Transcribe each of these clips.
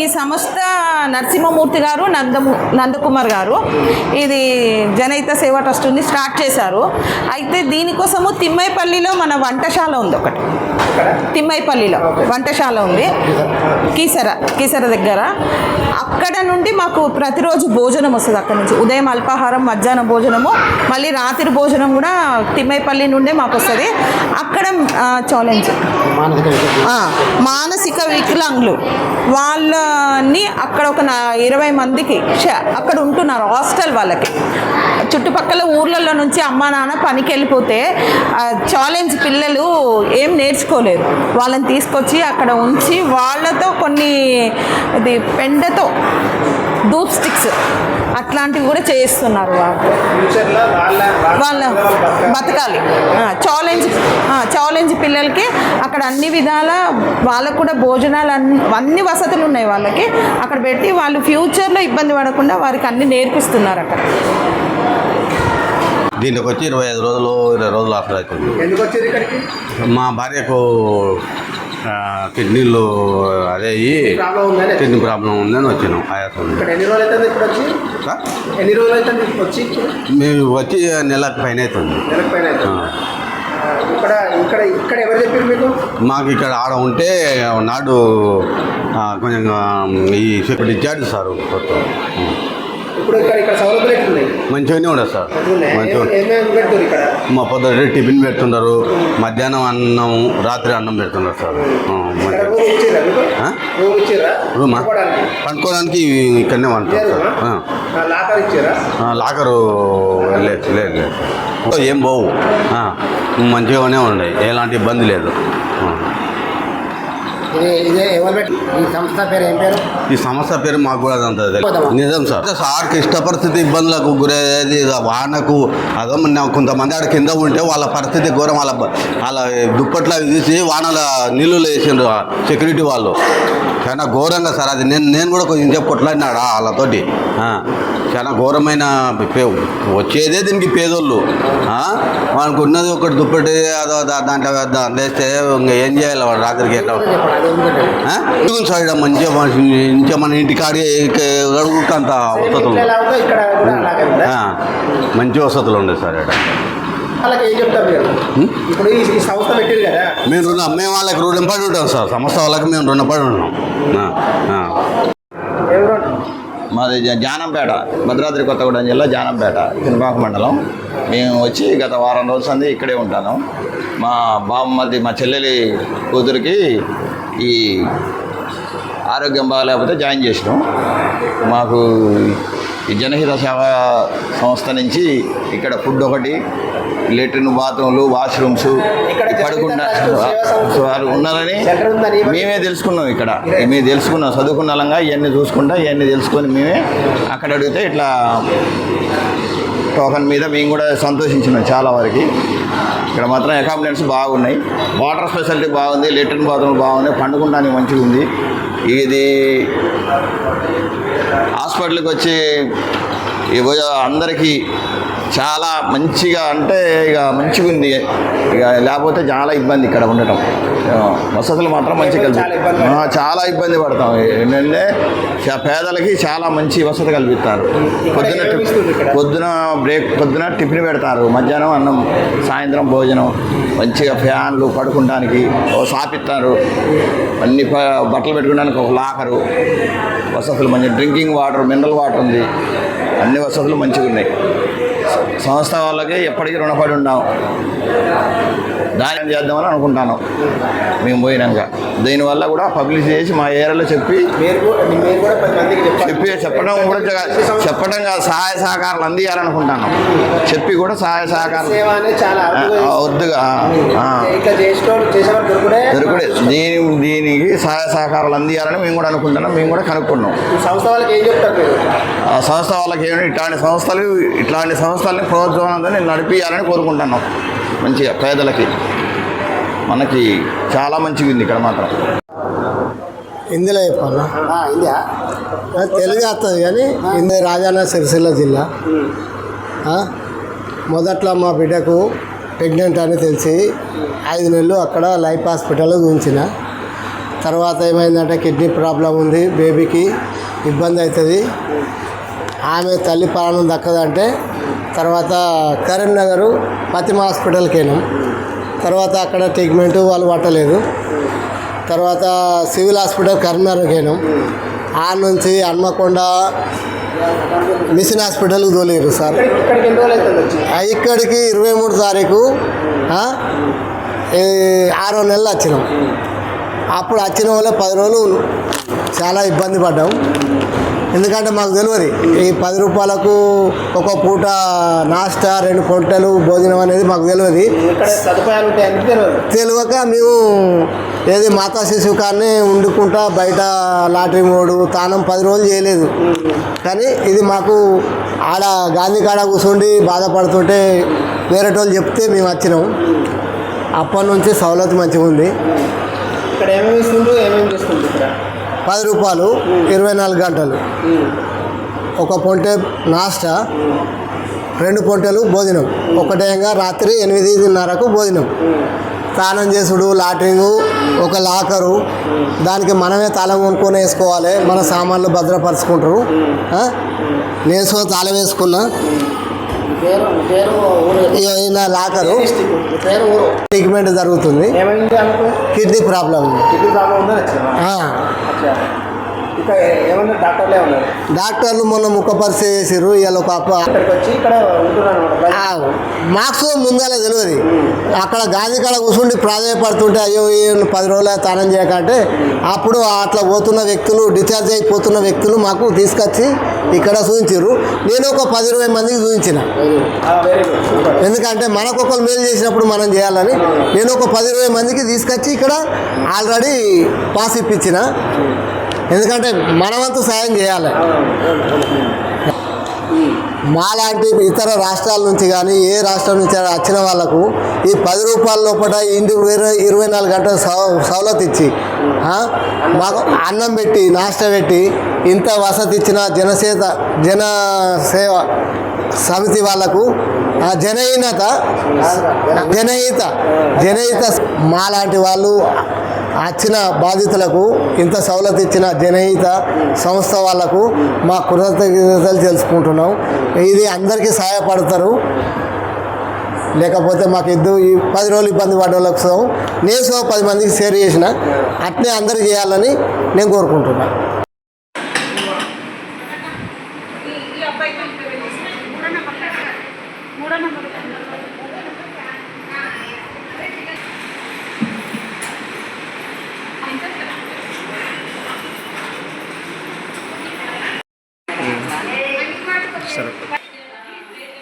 ఈ సంస్థ నరసింహమూర్తి గారు నందము నందకుమార్ గారు. ఇది జనయిత సేవా ట్రస్ట్ ఉంది స్టార్ట్ చేశారు. అయితే దీనికోసము తిమ్మైపల్లిలో మన వంటశాల ఉంది ఒకటి. తిమ్మైపల్లిలో వంటశాల ఉంది. కీసర కీసర దగ్గర. అక్కడ నుండి మాకు ప్రతిరోజు భోజనం వస్తుంది అక్కడ నుంచి. ఉదయం అల్పాహారం మధ్యాహ్నం భోజనము మళ్ళీ రాత్రి భోజనం కూడా తిమ్మైపల్లి నుండే మాకు వస్తుంది. అక్కడ ఛాలెంజ్ ఆ, మానసిక వికలాంగులు. వాళ్ళని అక్కడ ఒక ఇరవై మందికి అక్కడ ఉంటున్నారు హాస్టల్ వాళ్ళకి. చుట్టుపక్కల ఊర్లలో నుంచి అమ్మా నాన్న పనికి వెళ్ళిపోతే ఛాలెంజ్ పిల్లలు ఏం నేర్చుకోలేరు. వాళ్ళని తీసుకొచ్చి అక్కడ ఉంచి వాళ్ళతో కొన్ని ఇది పెండతో ధూప్ స్టిక్స్ అట్లాంటివి కూడా చేయిస్తున్నారు వాళ్ళు. వాళ్ళ బతకాలి. ఛాలెంజ్ ఛాలెంజ్ పిల్లలకి అక్కడ అన్ని విధాల వాళ్ళకు కూడా భోజనాలు అన్ని అన్ని వసతులు ఉన్నాయి వాళ్ళకి. అక్కడ పెట్టి వాళ్ళు ఫ్యూచర్లో ఇబ్బంది పడకుండా వారికి అన్ని నేర్పిస్తున్నారు అక్కడ. దీనికి వచ్చి ఇరవై ఐదు రోజులు ఇరవై రోజులు ఆఫర్ అవుతుంది మా భార్యకు కిడ్నీలు అదే అయ్యి కిడ్నీ ప్రాబ్లం ఉందని వచ్చినాం ఆయాసం. ఎన్ని రోజులు వచ్చి? మేము వచ్చి నెలకు పైన అవుతుంది. ఇక్కడ ఇక్కడ ఇక్కడ ఎవరు చెప్పారు మీకు? మాకు ఇక్కడ ఆడ ఉంటే నాడు కొంచెం ఈ ఇక్కడ ఇచ్చాడు సార్ కొత్త. ఇప్పుడు ఇక్కడ ఇక్కడ సౌలభ్యం ఎట్లున్నాయి మంచిగానే ఉండదు సార్. మంచిగా మా పొద్దున టిఫిన్ పెడుతుంటారు. మధ్యాహ్నం అన్నం రాత్రి అన్నం పెడుతున్నారు సార్. రూమ్? పడుకోవడానికి? ఇక్కడనే రూమా? సార్ లాకర్ లేదు లేదు లేదు. ఏం ఆ, మంచిగానే ఉన్నాయి ఎలాంటి ఇబ్బంది లేదు. ఇదే ఇదే ఎవరు పెట్టి ఈ సంస్థ పేరు ఏం పేరు? ఈ సమస్య పేరు మాకు కూడా తెలియదు. నిజం సార్. సార్కి ఇష్ట పరిస్థితి ఇబ్బందులకు గురయ్యేది వానకు అదో మన కొంతమంది ఆడ కింద ఉంటే వాళ్ళ పరిస్థితి ఘోరం వాళ్ళ వాళ్ళ దుప్పట్ల తీసి వానల నీళ్ళు వేసిండ్రు సెక్యూరిటీ వాళ్ళు. చాలా ఘోరంగా సార్ అది నేను నేను కూడా కొంచెం కొట్లాడినాడా వాళ్ళతోటి? చాలా ఘోరమైన పే- వచ్చేదే దీనికి పేదోళ్ళు. వాళ్ళకు ఉన్నది ఒకటి దుప్పటి అదో దాంట్లో వేస్తే ఇంకా ఏం చేయాలి వాడు రాత్రికి ఎట్లా? ఇక్కడ మంచిగా ఇంకా మన వసతులు? ఇక్కడ కూడా అలాగే ఉందా? ఆ, మంచి వసతులు ఉన్నాయి సార్ ఇక్కడ. మేము రుణం మేము వాళ్ళకి రుణపడి ఉంటాం సార్. సంస్థ వాళ్ళకి మేము రుణపడి ఉన్నాం. ఎవరు? మాది జానంపేట భద్రాద్రి కొత్తగూడెం జిల్లా జానంపేట పినపాక మండలం. మేము వచ్చి గత వారం రోజుల సంది ఇక్కడే ఉంటాను. మా బామ్మది మా చెల్లెలి కూతురికి ఈ ఆరోగ్యం బాగాలేకపోతే జాయిన్ చేసినాం. మాకు ఈ జనహిత సేవా సంస్థ నుంచి ఇక్కడ ఫుడ్ ఒకటి లెట్రిన్ బాత్రూమ్లు వాష్రూమ్స్ పడుకుండా వారు ఉన్నారని మేమే తెలుసుకున్నాం ఇక్కడ. మేము తెలుసుకున్నాం చదువుకున్నాలంగా ఇవన్నీ చూసుకుంటా ఇవన్నీ తెలుసుకొని మేమే అక్కడ అడిగితే ఇట్లా టోకన్ మీద మేము కూడా సంతోషించినాం చాలా వరకు. ఇక్కడ మాత్రం అకామిడెంట్స్ బాగున్నాయి. వాటర్ ఫెసిలిటీ బాగుంది లెట్రిన్ బాత్రూమ్ బాగున్నాయి పండుకుంటానికి మంచిగా ఉంది. ఇది హాస్పిటల్కి వచ్చి అందరికీ చాలా మంచిగా అంటే ఇక మంచిగా ఉంది ఇక లేకపోతే చాలా ఇబ్బంది ఇక్కడ ఉండటం. వసతులు మాత్రం మంచిగా కలిపి చాలా ఇబ్బంది పడతాం. ఏంటంటే పేదలకి చాలా మంచి వసతి కల్పిస్తారు. పొద్దున? పొద్దున బ్రేక్ పొద్దున టిఫిన్ పెడతారు. మధ్యాహ్నం అన్నం సాయంత్రం భోజనం. మంచిగా ఫ్యాన్లు పడుకోవడానికి ఓ సాపిస్తారు అన్ని బట్టలు పెట్టుకోవడానికి ఒక లాకరు. వసతులు మంచి డ్రింకింగ్ వాటర్ మినరల్ వాటర్ ఉంది. అన్ని వసతులు మంచిగా ఉన్నాయి సంస్థ వాళ్ళకి ఎప్పటికీ రుణపడి ఉన్నాం. దాని చేద్దామని అనుకుంటాను. మేము పోయినాక. దీనివల్ల కూడా పబ్లిష్ చేసి మా ఏరియాలో చెప్పి చెప్పి చెప్పడం కూడా చెప్పడం కాదు సహాయ సహకారాలు అందియాలనుకుంటాను. చెప్పి కూడా సహాయ సహకారం వద్దుగా. దొరుకుడే? దీని దీనికి సహాయ సహకారాలు అందియాలని మేము కూడా అనుకుంటున్నాం. మేము కూడా కనుక్కున్నాం. సంస్థ వాళ్ళకి ఏం చెప్తారు సంస్థ వాళ్ళకి ఏమి ఇట్లాంటి సంస్థలు ఇట్లాంటి సంస్థల్ని ప్రోత్సాహంతో నడిపించాలని కోరుకుంటున్నాం మంచిగా పేదలకి. మనకి చాలా మంచిగా ఉంది ఇక్కడ మాత్రం. హిందీలో చెప్పాలా? ఆ, తెలుగు వస్తుంది కానీ హిందీ రాజన్న సిరిసిల్ల జిల్లా. ఆ? మొదట్లో మా బిడ్డకు ప్రెగ్నెంట్ అని తెలిసి ఐదు నెలలు అక్కడ లైఫ్ హాస్పిటల్లో చూపించిన తర్వాత ఏమైందంటే కిడ్నీ ప్రాబ్లం ఉంది బేబీకి ఇబ్బంది అవుతుంది. ఆమె తల్లి ప్రాణం దక్కదంటే తర్వాత కరీంనగర్ ఫతిమా హాస్పిటల్కి వెళ్ళాం. తర్వాత అక్కడ ట్రీట్మెంట్ వాళ్ళు పట్టలేదు. తర్వాత సివిల్ హాస్పిటల్ కరీంనగర్కి వెళ్ళాం. ఆ నుంచి హన్మకొండ మిషన్ హాస్పిటల్కి తోలేరు సార్. ఇక్కడికి ఇరవై మూడు తారీఖు ఆరో నెలలు వచ్చినాం. అప్పుడు వచ్చిన వాళ్ళే పది రోజులు చాలా ఇబ్బంది పడ్డాం. ఎందుకంటే మాకు తెలియదు. ఈ పది రూపాయలకు ఒక పూట నాస్టా రెండు పొట్టలు భోజనం అనేది మాకు తెలియదు. తెలియక మేము ఏది మాతా శిశువు కానీ వండుకుంటా బయట లాటరీ మోడు తానం పది రోజులు చేయలేదు. కానీ ఇది మాకు ఆడ గాంధీ కాడ కూర్చుండి బాధపడుతుంటే వేరే వాళ్ళు చెప్తే మేము వచ్చినాం. అప్పటి నుంచి సౌలత్ మంచిగా ఉంది ఇక్కడ ఏమేమి ఏమేమి పది రూపాయలు ఇరవై నాలుగు గంటలు. ఒక పొంటే నాస్టా రెండు పొంటలు భోజనం. ఒకటేగా రాత్రి ఎనిమిదిన్నరకు భోజనం. స్నానం చేసుడు లాట్రింగు ఒక లాకరు. దానికి మనమే తాళం కొనుక్కొని వేసుకోవాలి. మన సామాన్లు భద్రపరుచుకుంటారు. నేను సో తాళం వేసుకున్నా. లాకరు. ట్రీట్మెంట్ జరుగుతుంది. కిడ్నీ ప్రాబ్లం ఉంది? ఏమన్నా డాక్టర్లే ఉన్నారు. డాక్టర్లు మొన్న ముఖ పరీక్ష చేసిర్రు ఇవాళ ఒక అప్ప ఇక్కడికి వచ్చి ఇక్కడ ఉంటున్నాను అనమాట ఆ, మార్క్స్ ముందర తెలియదు. అక్కడ గాంధీ కాడ కూర్చుండి ప్రాధాన్యపడుతుంటే అయ్యో పది రోజులు తానం చేయకంటే అప్పుడు అట్లా పోతున్న వ్యక్తులు డిశ్చార్జ్ అయిపోతున్న వ్యక్తులు మాకు తీసుకొచ్చి ఇక్కడ చూపించారు నేను ఒక పది ఇరవై మందికి చూపించిన. ఎందుకంటే మనకు ఒకరు మేలు చేసినప్పుడు మనం చేయాలని. నేను ఒక పది ఇరవై మందికి తీసుకొచ్చి ఇక్కడ ఆల్రెడీ పాస్ ఇప్పించిన. ఎందుకంటే మనవంతు సాయం చేయాలి. మాలాంటి ఇతర రాష్ట్రాల నుంచి కానీ ఏ రాష్ట్రం నుంచి వచ్చిన వాళ్ళకు ఈ పది రూపాయల లోపల ఇంటికి ఇరవై ఇరవై నాలుగు గంటల సౌ సవలత్ ఇచ్చి మాకు అన్నం పెట్టి నాష్ట పెట్టి ఇంత వసతి ఇచ్చిన జనసేత జన సేవ సమితి వాళ్ళకు జనహీనత జనహిత జనహిత మాలాంటి వాళ్ళు వచ్చిన బాధితులకు ఇంత సవలత ఇచ్చిన జనహిత సంస్థ వాళ్ళకు మా కృతజ్ఞతలు తెలుసుకుంటున్నాం. ఇది అందరికీ సహాయపడతారు. లేకపోతే మాకు ఇద్దరు ఈ పది రోజులు ఇబ్బంది పడ్డ వాళ్ళకు నేను సో పది మందికి షేర్ చేసిన అట్నే అందరు చేయాలని నేను కోరుకుంటున్నాను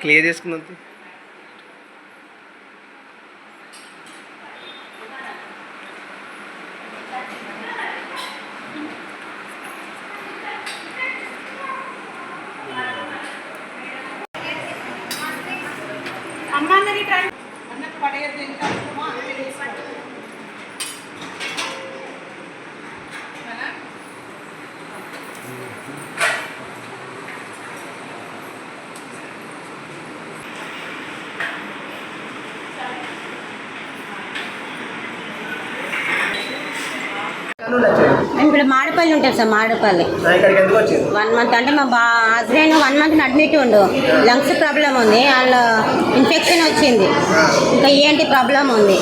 క్లియర్ చేసుకున్నంత మేము ఇక్కడ మాడపల్లి ఉంటాం సార్ మాడపల్లి వన్ మంత్ అంటే మా బా హస్బెండ్ వన్ మంత్ అడ్మిట్ ఉండు. లంగ్స్ ప్రాబ్లం ఉంది వాళ్ళ ఇన్ఫెక్షన్ వచ్చింది. ఇంకా ఏంటి ప్రాబ్లం ఉంది.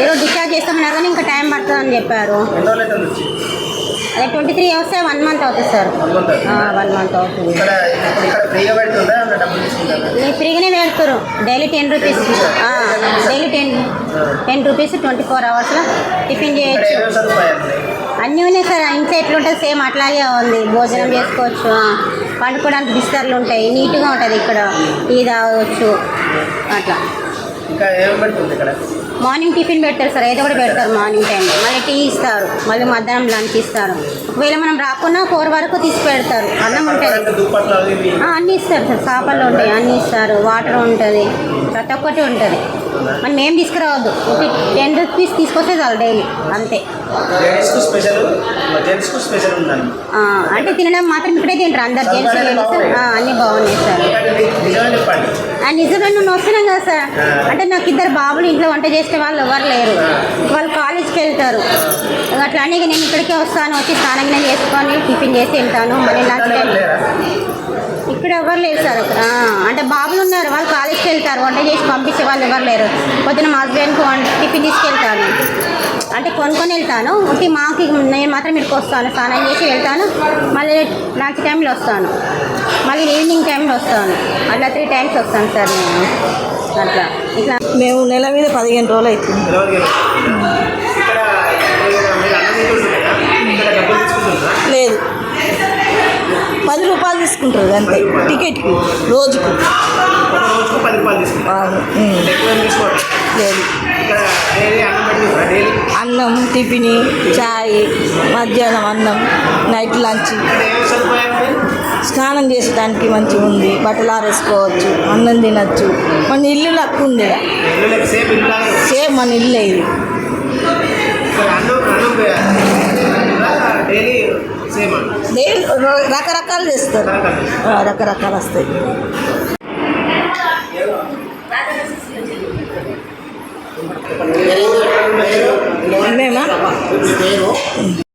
ఏదో డిశ్చార్జ్ చేస్తామన్నారు కానీ ఇంకా టైం చెప్పారు. రోజులు అవుతుంది వచ్చి? అదే ట్వంటీ త్రీ వస్తే వన్ మంత్ అవుతుంది సార్. వన్ మంత్ అవుతుంది. పెడుతుందా? ఫ్రీగానే పెడతారు daily ten rupees daily ten ten rupees twenty four అవర్స్లో టిఫిన్ చేయొచ్చు. అన్నీ ఉన్నాయి సార్ ఇంట్లో ఎట్లుంటుంది సేమ్ అట్లాగే ఉంది. భోజనం చేసుకోవచ్చు పండుకోవడానికి బిస్తర్లు ఉంటాయి నీట్గా ఉంటుంది ఇక్కడ టీ తాగవచ్చు అట్లా. మార్నింగ్ టిఫిన్ పెడతారు సార్ ఏదో కూడా పెడతారు మార్నింగ్ టైం మళ్ళీ టీ ఇస్తారు మళ్ళీ మధ్యాహ్నం లంచ్ ఇస్తారు. ఒకవేళ మనం రాకున్నా ఫోర్ వరకు తీసి పెడతారు అన్నం ఉంటుంది. అన్నీ ఇస్తారు సార్ చేపలు ఉంటాయి అన్నీ ఇస్తారు వాటర్ ఉంటుంది. ప్రతి ఒక్కటి ఉంటుంది. మనం ఏం తీసుకురావద్దు. ఒక టెన్ రూపీస్ తీసుకొస్తే చాలు డైలీ అంతే. అంటే తినడం మాత్రం ఇక్కడే తింటారు. అందరు జెంట్స్ అన్నీ బాగున్నాయి సార్. నిజమే నువ్వు వస్తున్నాం కదా సార్. అంటే నాకు ఇద్దరు బాబులు ఇంట్లో వంట చేసే వాళ్ళు ఎవరు లేరు. వాళ్ళు కాలేజ్కి వెళ్తారు. అట్లా అని ఇక నేను ఇక్కడికే వస్తాను వచ్చి స్నానం గిన్నె చేసుకొని టిఫిన్ చేసి వెళ్తాను మళ్ళీ లంచ్ టైం ఇక్కడ ఎవరు లేరు సార్. అంటే బాబులు ఉన్నారు వాళ్ళు కాలేజ్కి వెళ్తారు. వంట చేసి పంపించే వాళ్ళు ఎవరు లేరు. పొద్దున మా హస్బెండ్కి వంట టిఫిన్ తీసుకెళ్తాను. అంటే కొనుక్కొని వెళ్తాను. ఒకటి మాకి నేను మాత్రం ఇక్కడికి వస్తాను. స్నానం చేసి వెళ్తాను. మళ్ళీ లంచ్ టైంలో వస్తాను. మళ్ళీ ఈవినింగ్ టైంలో వస్తాను. అట్లా త్రీ టైమ్స్ వస్తాను సార్ నేను. అట్లా. ఇట్లా. మేము నెల మీద పదిహేను రోజులు అవుతుంది. లేదు. పది రూపాయలు తీసుకుంటారు అంతే. టికెట్కి రోజుకు. లేదు. అన్నం టిఫిన్ చాయ్ మధ్యాహ్నం అన్నం నైట్ లంచ్. స్నానం చేసడానికి మంచిగా ఉంది బట్టలు ఆరేసుకోవచ్చు అన్నం తినచ్చు. మన ఇల్లు లక్కు ఉంది సేమ్ మన ఇల్లు ఇది. సేమ్ రకరకాలు చేస్తారు. రకరకాలు వస్తాయి. మేమా?